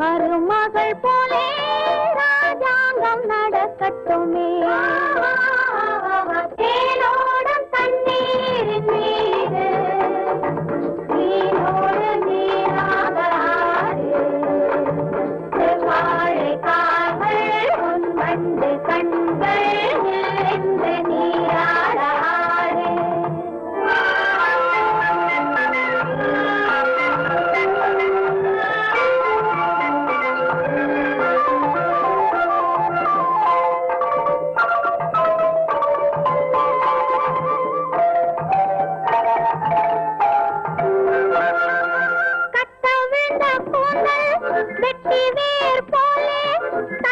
மருமகள் போலே ராஜாங்கம் நடக்கட்டுமே. தேனோடும் தண்ணீர் மீது. நீரோடு நீராகாது. வாழைக்காக உன் வந்து கண்கள்